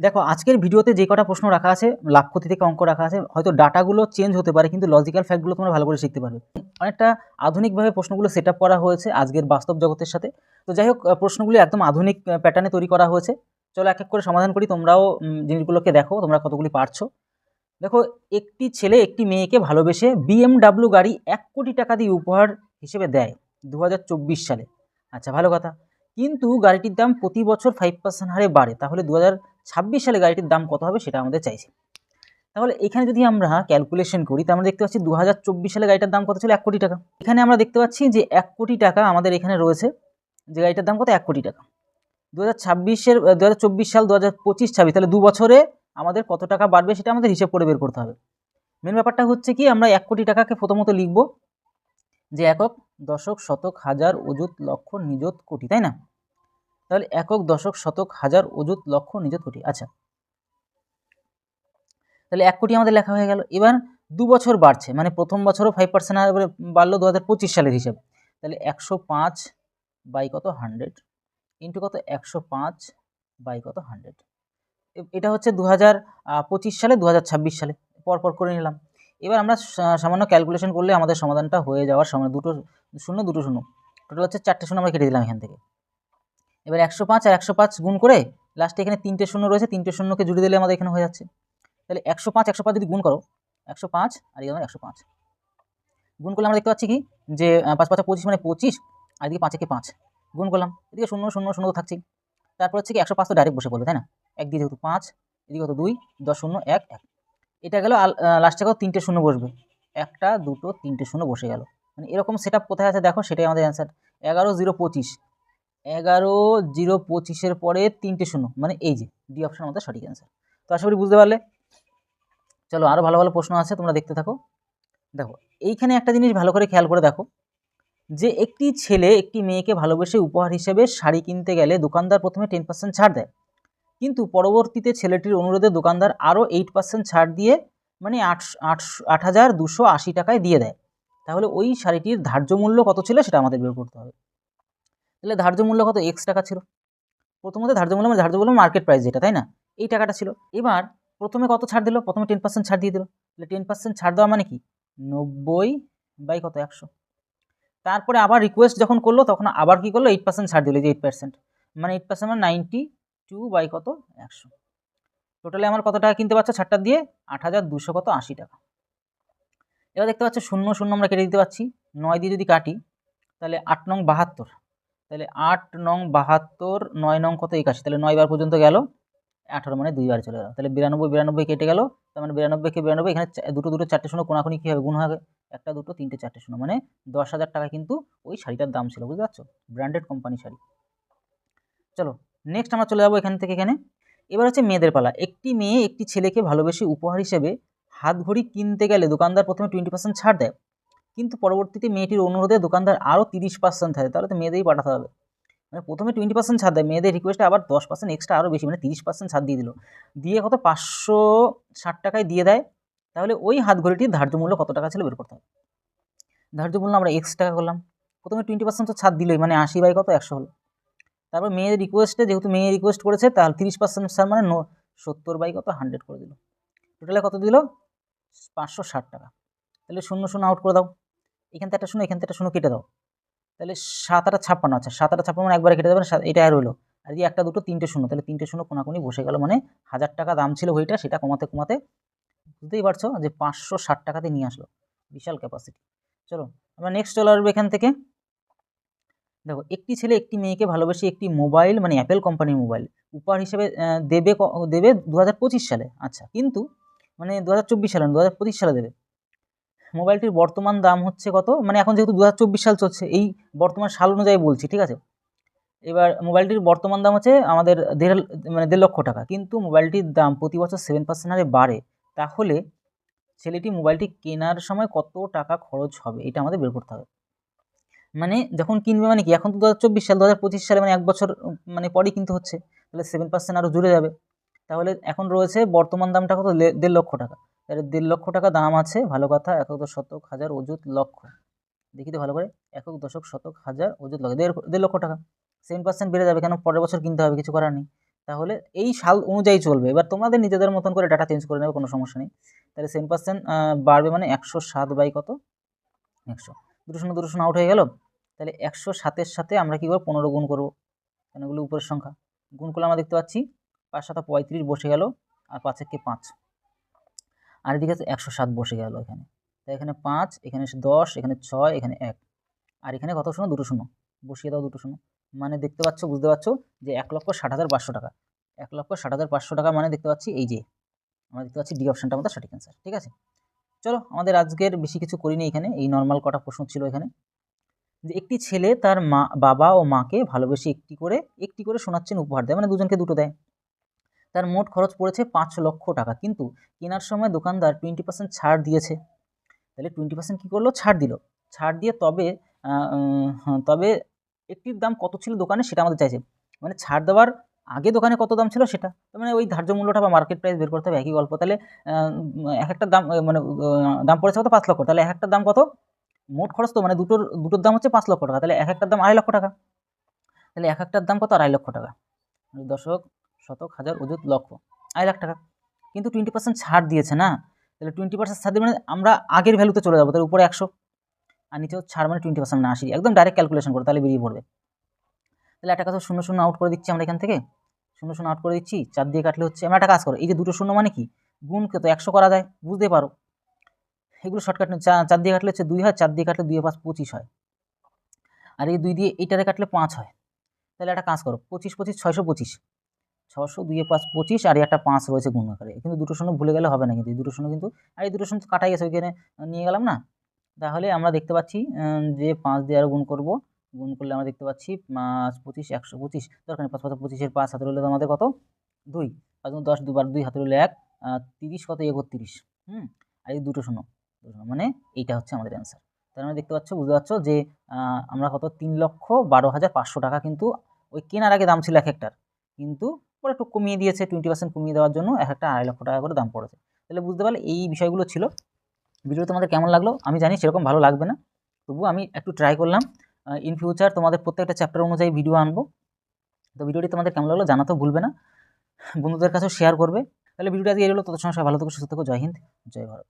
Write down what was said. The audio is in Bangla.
দেখো, আজকের ভিডিওতে যে কটা প্রশ্ন রাখা আছে লাভ ক্ষতি থেকে অঙ্ক রাখা আছে, হয়তো ডাটাগুলো চেঞ্জ হতে পারে, কিন্তু লজিক্যাল ফ্যাক্টগুলো তোমরা ভালো করে শিখতে পারবে। অনেকটা আধুনিকভাবে প্রশ্নগুলো সেট করা হয়েছে আজকের বাস্তব জগতের সাথে। তো যাই হোক প্রশ্নগুলি একদম আধুনিক প্যাটার্নে তৈরি করা হয়েছে। চলো এক এক করে সমাধান করি, তোমরাও জিনিসগুলোকে দেখো, তোমরা কতগুলি পারছ। দেখো, একটি ছেলে একটি মেয়েকে ভালোবেসে বিএমডাব্লিউ গাড়ি এক কোটি টাকা দিয়ে উপহার হিসেবে দেয় দু হাজার চব্বিশ সালে। আচ্ছা ভালো কথা। কিন্তু গাড়িটির দাম প্রতি বছর ফাইভ পার্সেন্ট হারে বাড়ে। তাহলে দু সালে গাড়িটির দাম কত হবে সেটা আমাদের চাইছে। তাহলে এখানে যদি আমরা ক্যালকুলেশন করি, তাহলে আমরা দেখতে পাচ্ছি দু হাজার চব্বিশ সালে গাড়িটার দাম কত ছিল? এক কোটি টাকা। এখানে আমরা দেখতে পাচ্ছি যে এক কোটি টাকা আমাদের এখানে রয়েছে, যে গাড়িটার দাম কত? এক কোটি টাকা। দু হাজার ছাব্বিশের দু হাজার চব্বিশ সাল দু হাজার পঁচিশ ছাব্বিশ, তাহলে দু বছরে আমাদের কত টাকা বাড়বে সেটা আমাদের হিসেব করে বের করতে হবে। মেন ব্যাপারটা হচ্ছে কি, আমরা এক কোটি টাকাকে প্রথমত লিখব। যে একক দশক শতক হাজার অযুত লক্ষ নিযুত কোটি, তাই না? তাহলে একক দশক শতক হাজার অযুত লক্ষ নিযুত কোটি আচ্ছা। তাহলে এক কোটি আমাদের লেখা হয়ে গেল। এবার দু বছর বাড়ছে মানে প্রথম বছরও ফাইভ পার্সেন্ট বাড়লো দু হাজার পঁচিশ সালের হিসেব। তাহলে একশো পাঁচ বাই কত হান্ড্রেড ইন্টু কত একশো পাঁচ বাই কত হান্ড্রেড এটা হচ্ছে দু হাজার পঁচিশ সালে দু হাজার ছাব্বিশ সালে। পর পর করে নিলাম। এবার আমরা সামান্য ক্যালকুলেশন করলে আমাদের সমাধানটা হয়ে যাওয়ার সময় দুটো, শূন্য দুটো শূন্য। টোটাল হচ্ছে চারটে শূন্য আমরা কেটে দিলাম এখান থেকে। এবার একশো পাঁচ আর একশো পাঁচ গুণ করে লাস্টে এখানে তিনটে শূন্য রয়েছে, তিনটে শূন্যকে জুড়ে দিলে আমাদের এখানে হয়ে যাচ্ছে। তাহলে একশো পাঁচ একশো পাঁচ যদি গুণ করো, একশো পাঁচ আর এখানে একশো পাঁচ। গুণ করলে আমরা দেখতে পাচ্ছি কি? যে পাঁচ, পাঁচা, পঁচিশ মানে পঁচিশ, আর এদিকে পাঁচে কি পাঁচ। গুণ করলাম, এদিকে শূন্য শূন্য শূন্য তো থাকছেই। তারপর হচ্ছে কি, একশো পাঁচ তো ডাইরেক্ট বসে পড়বে তাই না? এক দিয়ে যেহেতু পাঁচ, এদিকে কত? দুই, দশ, শূন্য, এক এক। এটা গেল লাস্টে কত তিনটে শূন্য বসবে। একটা, দুটো, তিনটে শূন্য বসে গেল। মানে এরকম সেট কোথায় আছে দেখো, সেটাই আমাদের অ্যান্সার এগারো, জিরো, পঁচিশ। এগারো, জিরো, পঁচিশের পরে তিনটে শূন্য। মানে এই যে ডি অপশন আমাদের সঠিক অ্যান্সার তো আশা করি বুঝতে পারলে। চলো আরও ভালো ভালো প্রশ্ন আছে, তোমরা দেখতে থাকো। দেখো, এইখানে একটা জিনিস ভালো করে খেয়াল করে দেখো, যে একটি ছেলে একটি মেয়েকে ভালোবেসে উপহার হিসেবে শাড়ি কিনতে গেলে দোকানদার প্রথমে টেন পার্সেন্ট ছাড় দেয়। কিন্তু পরবর্তীতে ছেলেটির অনুরোধে দোকানদার আরও এইট পার্সেন্ট ছাড় দিয়ে মানে আটশো আট আট হাজার দুশো আশি টাকায় দিয়ে দেয়। তাহলে ওই শাড়িটির ধার্য মূল্য কত ছিল সেটা আমাদের বের করতে হবে। তাহলে ধার্য মূল্য কত? এক্স টাকা ছিল। প্রথমত ধার্য মূল্য মানে ধার্য মূল্য মার্কেট প্রাইস যেটা, তাই না? এই টাকাটা ছিল। এবার প্রথমে কত ছাড় দিল? প্রথমে টেন পার্সেন্ট ছাড় দিয়ে দিল। তাহলে টেন পার্সেন্ট ছাড় দেওয়া মানে কি? নব্বই বাই কত? একশো। তারপরে আবার রিকোয়েস্ট যখন করল, তখন আবার কি করল? এইট পার্সেন্ট ছাড় দিল। যে এইট পার্সেন্ট মানে এইট পার্সেন্ট মানে নাইনটি টু বাই কত? একশো। টোটালে আমার কত টাকা কিনতে পারছ? ছাড়টা দিয়ে আট হাজার দুশো কত? আশি টাকা। এবার দেখতে পাচ্ছ, শূন্য শূন্য আমরা কেটে দিতে পারছি। নয় দিয়ে যদি কাটি, তাহলে আট নং বাহাত্তর। তাহলে আট নং বাহাত্তর, নয় নং কত একাশি? তাহলে নয় বার পর্যন্ত গেল। আঠারো মানে দুইবার চলে গেল। তাহলে বিরানব্বই বিরানব্বই কেটে গেল। তার মানে বিরানব্বইকে বিরানব্বই, এখানে দুটো দুটো, চারটে শূন্য কোনাকুনি কী হবে? গুণ হবে একটা, দুটো, তিনটে, চারটে শূন্য। মানে দশ হাজার টাকা কিন্তু ওই শাড়িটার দাম ছিল, বুঝতে পারছ? Branded company sari. চলো নেক্সট আমরা চলে যাব এখান থেকে এখানে। এবার হচ্ছে মেয়েদের পালা। একটি মেয়ে একটি ছেলেকে ভালোবেসে উপহার হিসেবে হাত ঘড়ি কিনতে গেলে দোকানদার প্রথমে টোয়েন্টি পার্সেন্ট ছাড় দেয়। কিন্তু পরবর্তীতে মেয়েটির অনুরোধে দোকানদার আরও তিরিশ পার্সেন্ট থাকে তাহলে তো মেয়েদেরই পাঠাতে হবে। মানে প্রথমে টোয়েন্টি পার্সেন্ট ছাড় দেয়। মেয়েদের রিকোয়েস্টে আবার দশ পার্সেন্ট এক্সট্রা আরও বেশি মানে তিরিশ পার্সেন্ট ছাড় দিয়ে দিল। দিয়ে কত? পাঁচশো ষাট টাকায় দিয়ে দেয়। তাহলে ওই হাত ঘড়িটির ধার্য মূল্য কত টাকা ছিল বের করতে হবে। ধার্য মূল্য আমরা এক্স টাকা করলাম। প্রথমে টোয়েন্টি পার্সেন্ট তো ছাড় দিলই মানে আশি বাই কত? একশো হলো। তারপর মেয়ের রিকোয়েস্টে যেহেতু মেয়ে রিকোয়েস্ট করেছে তাহলে তিরিশ পার্সেন্ট স্যার মানে সত্তর বাই কত? হান্ড্রেড করে দিল। টোটালে কত দিল? পাঁচশো ষাট টাকা। তাহলে শূন্য শূন্য আউট করে দাও। এখান থেকে একটা শূন্য, এখান থেকে একটা শূন্য কেটে দাও। তাহলে সাত আটা ছাপ্পান্ন আচ্ছা সাত আটা ছাপ্পান্ন মানে একবারে কেটে সাত- এটা রইল আর যদি একটা, দুটো, তিনটে শূন্য, তাহলে তিনটে শূন্য কোনাকুনি বসে গেল মানে হাজার টাকা দাম ছিল বইটা সেটা কমাতে কমাতে বুঝতেই পারছ যে পাঁচশো ষাট টাকাতে নিয়ে আসলো। বিশাল ক্যাপাসিটি চলো, আমরা নেক্সট চলে আসব এখান থেকে। দেখো, একটি ছেলে একটি মেয়েকে ভালোবেসে একটি মোবাইল মানে অ্যাপেল কোম্পানির মোবাইল উপহার হিসেবে দেবে দেবে দু হাজার পঁচিশ সালে। আচ্ছা কিন্তু মানে দু হাজার চব্বিশ সালে দু হাজার পঁচিশ সালে দেবে। মোবাইলটির বর্তমান দাম হচ্ছে কত? মানে এখন যেহেতু দু হাজার চব্বিশ সাল চলছে, এই বর্তমান সাল অনুযায়ী বলছি, ঠিক আছে? এবার মোবাইলটির বর্তমান দাম হচ্ছে আমাদের দেড় মানে দেড় লক্ষ টাকা। কিন্তু মোবাইলটির দাম প্রতি বছর সেভেন পার্সেন্ট হারে বাড়ে, তাহলে ছেলেটি মোবাইলটি কেনার সময় কত টাকা খরচ হবে, এটা আমাদের বের করতে হবে। মানে যখন কিনবে মানে কি? এখন তো দু হাজার চব্বিশ সাল দু হাজার পঁচিশ সালে মানে এক বছর মানে পরেই কিনতে হচ্ছে। তাহলে সেভেন পার্সেন্ট আরও জুড়ে যাবে। তাহলে এখন রয়েছে বর্তমান দামটা কত? দেড় লক্ষ টাকা। তাহলে দেড় লক্ষ টাকা দাম আছে, ভালো কথা, একক শতক হাজার অযুত লক্ষ। দেখি তো ভালো করে, একক দশক শতক হাজার অযুত লক্ষ। দেড় দেড় লক্ষ টাকা। সেভেন পার্সেন্ট বেড়ে যাবে কেন? পরের বছর কিনতে হবে, কিছু করার নেই। তাহলে এই সাল অনুযায়ী চলবে। এবার তোমাদের নিজেদের মতন করে ডাটা চেঞ্জ করে নেবে, কোনো সমস্যা নেই। তাহলে সেভেন পার্সেন্ট বাড়বে মানে একশো সাত বাই কত? একশো। দুটো শূন্য দুটো শূন্য আউট হয়ে গেল। তাহলে একশো সাতের সাথে আমরা কী করব? পনেরো গুণ করব। কেন? এগুলো উপরের সংখ্যা। গুণ করলে আমরা দেখতে পাচ্ছি, পাঁচ সাথে পঁয়ত্রিশ বসে গেল আর পাঁচ একে পাঁচ। আর এদিকে একশো সাত বসে গেল এখানে। তাই এখানে পাঁচ, এখানে দশ, এখানে ছয়, এখানে এক। আর এখানে কত শূন্য? দুটো শূন্য। বসিয়ে দাও দুটো শূন্য। মানে দেখতে পাচ্ছ, বুঝতে পারছ যে এক লক্ষ ষাট হাজার পাঁচশো টাকা। এক লক্ষ ষাট হাজার পাঁচশো টাকা মানে দেখতে পাচ্ছি এই যে, আমরা দেখতে পাচ্ছি ডি অপশানটা আমাদের সঠিক অ্যান্সার ঠিক আছে? চলো, আমাদের আজকের বেশি কিছু করিনি এখানে। এই নর্মাল কটা প্রশ্ন ছিল এখানে। যে একটি ছেলে তার মা, বাবা ও মাকে ভালোবেসে একটি করে একটি করে শোনাচ্ছেন, উপহার দেয়। মানে দুজনকে দুটো দেয়। তার মোট খরচ পড়েছে পাঁচ লক্ষ টাকা। কিন্তু কেনার সময় দোকানদার টোয়েন্টি পার্সেন্ট ছাড় দিয়েছে। তাহলে টোয়েন্টি পার্সেন্ট কী করল? ছাড় দিল। ছাড় দিয়ে তবে তবে একটির দাম কত ছিল দোকানে সেটা আমাদের চাইছে। মানে ছাড় দেওয়ার আগে দোকানে কত দাম ছিল সেটা। মানে ওই ধার্য মূল্যটা বা মার্কেট প্রাইস বের করতে হবে। একই গল্প। তাহলে এক একটা দাম মানে দাম পড়েছে কত? পাঁচ লক্ষ। তাহলে এক একটার দাম কত? মোট খরচ তো মানে দুটোর দুটোর দাম হচ্ছে পাঁচ লক্ষ টাকা। তাহলে এক একটার দাম আড়াই লক্ষ টাকা। তাহলে এক একটার দাম কত? আড়াই লক্ষ টাকা। দশক শতক, হাজার, অযুত, লক্ষ, আড়াই লাখ টাকা। কিন্তু টোয়েন্টি পার্সেন্ট ছাড় দিয়েছে না? তাহলে টোয়েন্টি পার্সেন্ট ছাড় মানে আমরা আগের ভ্যালুতে চলে যাব, তাহলে উপরে একশো। আর নিচে ছাড় মানে টোয়েন্টি পার্সেন্ট না আসি একদম ডাইরেক্ট ক্যালকুলেশন করে, তাহলে বেরিয়ে পড়বে। তাহলে একটা কাছে শূন্য শূন্য আউট করে দিচ্ছি আমরা এখান থেকে। শূন্য শূন্য আউট করে দিচ্ছি, চার দিয়ে কাটলে হচ্ছে, আমরা একটা কাজ করো, এই যে দুটো শূন্য মানে কি? গুণকে তো একশো করা যায় বুঝতে পারো। এগুলো শর্টকাট চার দিয়ে কাটলে হচ্ছে দুই হয়, চার দিয়ে কাটলে দুই পাঁচ, পঁচিশ হয়। আর এই দুই দিয়ে এইটারে কাটলে পাঁচ হয়। তাহলে একটা কাজ করো, পঁচিশ পঁচিশ, ছয়শো, পঁচিশ। ছশো দুই পাঁচ, পঁচিশ, আর একটা পাঁচ রয়েছে গুণ আকারে। কিন্তু দুটো শূন্য ভুলে গেলে হবে না কিন্তু, এই দুটো শূন্য কিন্তু, আর এই দুটো শূন্য কাটাই গেছে, ওইখানে নিয়ে গেলাম না? তাহলে আমরা দেখতে পাচ্ছি যে পাঁচ দিয়ে আরও গুণ করব। গুণ করলে আমরা দেখতে পাচ্ছি, পাঁচ, পঁচিশ, একশো, পঁচিশ। দরকার পাঁচ পাঁচ, পঁচিশের পাঁচ হাতে রইলে আমাদের কত? দুই। পাঁচ, দশ, দুবার দুই, হাতে রইলে এক তিরিশ কত? একত্রিশ। হুম? আর এই দুটো শূন্য দুটো শূন্য। মানে এইটা হচ্ছে আমাদের অ্যান্সার তাহলে আমরা দেখতে পাচ্ছ, বুঝতে পারছ যে আমরা কত? তিন লক্ষ বারো হাজার পাঁচশো টাকা কিন্তু ওই কেনার আগে দাম ছিল এক একটার কিন্তু পরে একটু কমিয়ে দিয়েছে টোয়েন্টি পার্সেন্ট কমিয়ে দেওয়ার জন্য এক একটা আড়াই লক্ষ টাকা করে দাম পড়েছে। তাহলে বুঝতে পারলে এই বিষয়গুলো ছিল। ভিডিও তোমাদের কেমন লাগল? আমি জানি সেরকম ভালো লাগবে না। তবুও আমি একটু ট্রাই করলাম। ইন ফিউচার তোমাদের প্রত্যেকটা চ্যাপ্টার অনুযায়ী ভিডিও আনব। তো ভিডিওটি তোমাদের কেমন লাগল জানাতেও ভুলবে না। বন্ধুদের কাছেও শেয়ার করবে। তাহলে ভিডিওটা দিয়ে এলো তত সময় ভালো থেকো, সুস্থ থেকো। জয় হিন্দ, জয় ভারত।